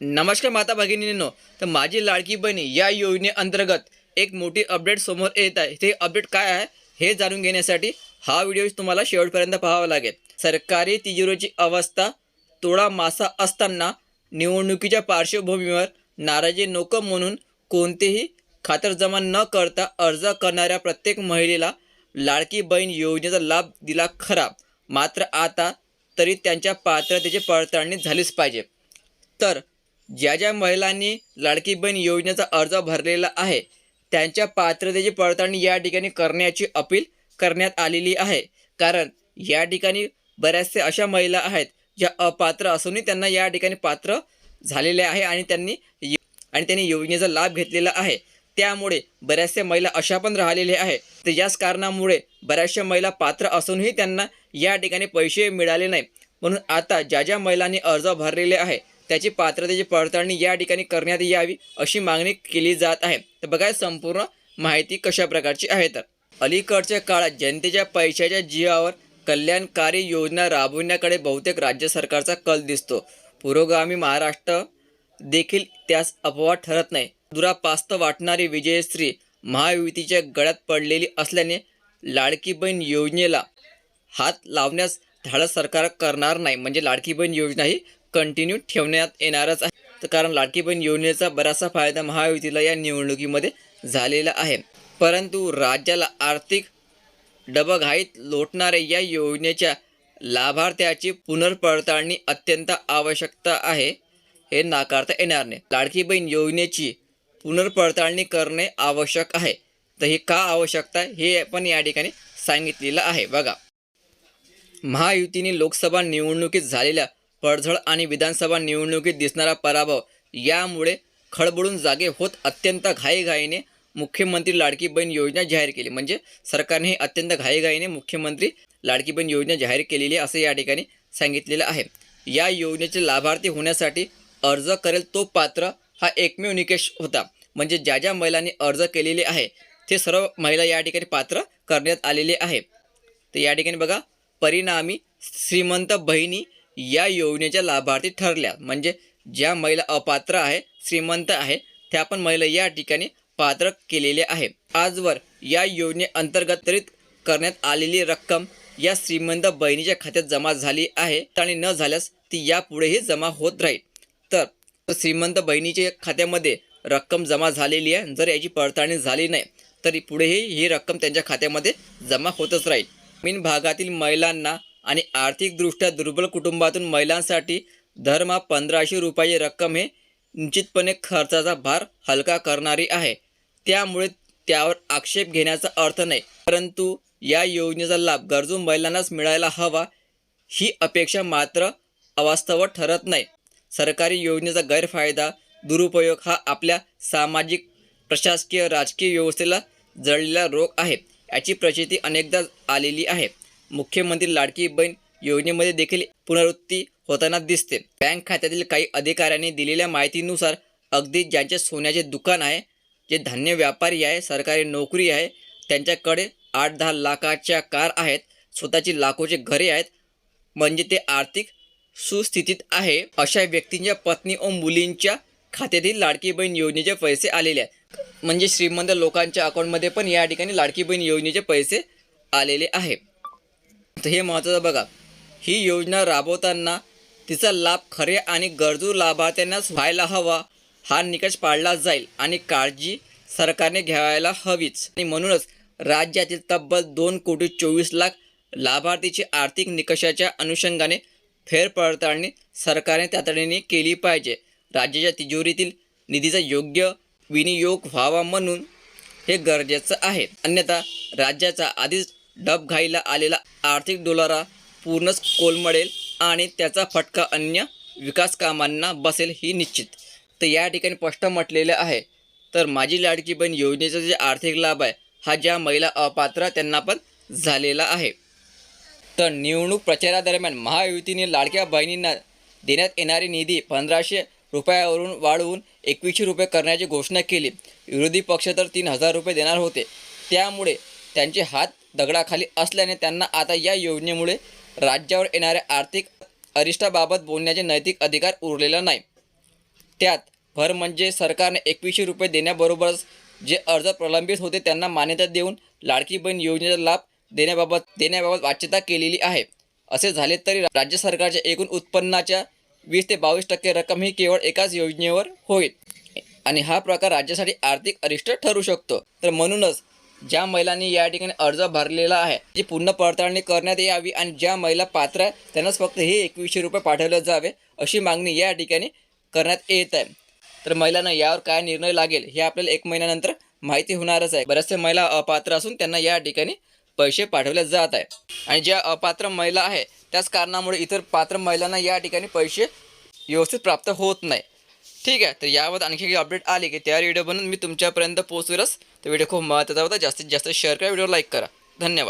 नमस्कार माता भगिनींनो तर माझी लाडकी बहिणी या योजनेअंतर्गत एक मोठी अपडेट समोर येत आहे. ते अपडेट काय आहे हे जाणून घेण्यासाठी हा व्हिडिओ तुम्हाला शेवटपर्यंत पाहावा लागेल. सरकारी तिजोरीची अवस्था तोडा मासा असताना निवडणुकीच्या पार्श्वभूमीवर नाराजी नको म्हणून कोणतेही खातरजमा न करता अर्ज करणाऱ्या प्रत्येक महिलेला लाडकी बहीण योजनेचा लाभ दिला खरा. मात्र आता तरी त्यांच्या पात्रतेची पडताळणी झालीच पाहिजे. तर ज्या ज्या महिलांनी लाडकी बहीण योजनेचा अर्ज भरलेला आहे त्यांच्या पात्रतेची पडताळणी या ठिकाणी करण्याची अपील करण्यात आलेली आहे. कारण या ठिकाणी बऱ्याचशा अशा महिला आहेत ज्या अपात्र असूनही त्यांना या ठिकाणी पात्र झालेले आहे आणि त्यांनी आणि त्यांनी योजनेचा लाभ घेतलेला आहे. त्यामुळे बऱ्याचशा महिला अशा पण राहिलेल्या आहे तर याच कारणामुळे बऱ्याचशा महिला पात्र असूनही त्यांना या ठिकाणी पैसे मिळाले नाही. म्हणून आता ज्या ज्या महिलांनी अर्ज भरलेले आहे त्याची पात्रतेची पडताळणी या ठिकाणी करण्यात यावी अशी मागणी केली जात आहे. तर बघा संपूर्ण माहिती कशा प्रकारची आहे तर. अलीकडच्या काळात जनतेच्या पैशाच्या जीवावर कल्याणकारी योजना राबवण्याकडे बहुतेक राज्य सरकारचा कल दिसतो. पुरोगामी महाराष्ट्र देखील त्यास अपवाद ठरत नाही. दुरापास्त वाटणारी विजयश्री महायुतीच्या गळ्यात पडलेली असल्याने लाडकी बहीण योजनेला हात लावण्यास धाडस सरकार करणार नाही. म्हणजे लाडकी बहीण योजना ही कंटिन्यू ठेवण्यात येणारच आहे. तर कारण लाडकी बहीण योजनेचा बराचसा फायदा महायुतीला या निवडणुकीमध्ये झालेला आहे. परंतु राज्याला आर्थिक डबघाईत लोटणाऱ्या या योजनेच्या लाभार्थ्याची पुनर्पडताळणी अत्यंत आवश्यकता आहे हे नाकारता येणार नाही. लाडकी बहीण योजनेची पुनर्पडताळणी करणे आवश्यक आहे. तर हे का आवश्यकता हे पण या ठिकाणी सांगितलेलं आहे. बघा महायुतीने लोकसभा निवडणुकीत झालेल्या पडझड आणि विधानसभा निवडणुकीत दिसणारा पराभव यामुळे खळबळून जागे होत अत्यंत घाईघाईने मुख्यमंत्री लाडकी बहीण योजना जाहीर केली. म्हणजे सरकारने अत्यंत घाईघाईने मुख्यमंत्री लाडकी बहीण योजना जाहीर केलेली आहे असं या ठिकाणी सांगितलेलं आहे. या योजनेचे लाभार्थी होण्यासाठी अर्ज करेल तो पात्र हा एकमेव निकष होता. म्हणजे ज्या ज्या महिलांनी अर्ज केलेले आहे ते सर्व महिला या ठिकाणी पात्र करण्यात आलेले आहे. तर या ठिकाणी बघा परिणामी श्रीमंत बहिणी या योजनेच्या लाभार्थी ठरल्या. म्हणजे ज्या महिला अपात्र आहे श्रीमंत आहे त्या पण महिला या ठिकाणी पात्र केलेले आहे आजवर या योजनेअंतर्गत वितरित करण्यात आलेली रक्कम या श्रीमंत बहिणीच्या खात्यात जमा झाली आहे. आणि न झाल्यास ती यापुढेही जमा होत राहील. तर श्रीमंत बहिणीच्या खात्यामध्ये रक्कम जमा झालेली आहे. जर याची पडताळणी झाली नाही तरी पुढेही ही रक्कम त्यांच्या खात्यामध्ये जमा होतच राहील. ग्रामीण भागातील महिलांना आणि आर्थिकदृष्ट्या दुर्बल कुटुंबातून महिलांसाठी दरमहा पंधराशे रुपयाची रक्कम हे निश्चितपणे खर्चाचा भार हलका करणारी आहे. त्यामुळे त्यावर आक्षेप घेण्याचा अर्थ नाही. परंतु या योजनेचा लाभ गरजू महिलांनाच मिळायला हवा ही अपेक्षा मात्र अवास्तव ठरत नाही. सरकारी योजनेचा गैरफायदा दुरुपयोग हा आपल्या सामाजिक प्रशासकीय राजकीय व्यवस्थेला जळलेला रोग आहे. याची प्रचिती अनेकदा आलेली आहे. मुख्यमंत्री लाडकी बहीण योजनेमध्ये देखील पुनरुत्ती होताना दिसते. बँक खात्यातील काही अधिकाऱ्यांनी दिलेल्या माहितीनुसार अगदी ज्यांचे सोन्याचे दुकान आहे जे धान्य व्यापारी आहे सरकारी नोकरी आहे त्यांच्याकडे आठ दहा लाखाच्या कार आहेत स्वतःची लाखोचे घरे आहेत म्हणजे ते आर्थिक सुस्थितीत आहे अशा व्यक्तींच्या पत्नी व मुलींच्या खात्यातील लाडकी बहीण योजनेचे पैसे आलेले आहेत. म्हणजे श्रीमंत लोकांच्या अकाउंटमध्ये पण या ठिकाणी लाडकी बहीण योजनेचे पैसे आलेले आहे. तर हे महत्त्वाचं बघा. ही योजना राबवताना तिचा लाभ खरे आणि गरजू लाभार्थ्यांनाच व्हायला हवा हा निकष पाळला जाईल आणि काळजी सरकारने घ्यायला हवीच. आणि म्हणूनच राज्यातील तब्बल दोन कोटी चोवीस लाख लाभार्थीची आर्थिक निकषाच्या अनुषंगाने फेरपडताळणी सरकारने तातडीने केली पाहिजे. राज्याच्या तिजोरीतील निधीचा योग्य विनियोग व्हावा म्हणून हे गरजेचं आहे. अन्यथा राज्याचा आधीच डबघाईला आलेला आर्थिक डोलारा पूर्णच कोलमडेल आणि त्याचा फटका अन्य विकास कामांना बसेल ही निश्चित. तर या ठिकाणी स्पष्ट म्हटलेलं आहे. तर माझी लाडकी बहीण योजनेचा जे आर्थिक लाभ आहे हा ज्या महिला अपात्र त्यांना पण झालेला आहे. तर निवडणूक प्रचारादरम्यान महायुतीने लाडक्या बहिणींना देण्यात येणारी निधी पंधराशे रुपयावरून वाढवून एकवीसशे रुपये करण्याची घोषणा केली. विरोधी पक्ष तर तीन हजार रुपये देणार होते. त्यामुळे त्यांचे हात दगडाखाली असल्याने त्यांना आता या योजनेमुळे राज्यावर येणाऱ्या आर्थिक अरिष्टाबाबत बोलण्याचे नैतिक अधिकार उरलेला नाही. त्यात भर म्हणजे सरकारने एकवीसशे रुपये देण्याबरोबरच जे अर्ज प्रलंबित होते त्यांना मान्यता देऊन लाडकी बहीण योजनेचा लाभ देण्याबाबत देण्याबाबत वाच्यता केलेली आहे. असे झाले तरी राज्य सरकारच्या एकूण उत्पन्नाच्या वीस ते बावीस टक्के रक्कम ही केवळ एकाच योजनेवर होईल. आणि हा प्रकार राज्यासाठी आर्थिक अरिष्ट ठरू शकतो. तर म्हणूनच ज्या महिलांनी या ठिकाणी अर्ज भरलेला आहे जी पूर्ण पडताळणी करण्यात यावी आणि ज्या महिला पात्र आहे त्यांनाच फक्त हे एकवीसशे रुपये पाठवले जावे अशी मागणी या ठिकाणी करण्यात येत आहे. तर महिलांना यावर काय निर्णय लागेल हे आपल्याला एक महिन्यानंतर माहिती होणारच आहे. बऱ्याचशा महिला अपात्र असून त्यांना या ठिकाणी पैसे पाठवले जात आहे. आणि ज्या अपात्र महिला आहे त्याच कारणामुळे इतर पात्र महिलांना या ठिकाणी पैसे व्यवस्थित प्राप्त होत नाही. ठीक आहे. तर यावर आणखी काही अपडेट आली की त्या व्हिडिओ बनवून मी तुमच्यापर्यंत पोहोचवेलच. तर व्हिडिओ खूप महत्त्वाचा होता. जास्तीत जास्त शेअर करा व्हिडिओ लाईक करा. धन्यवाद.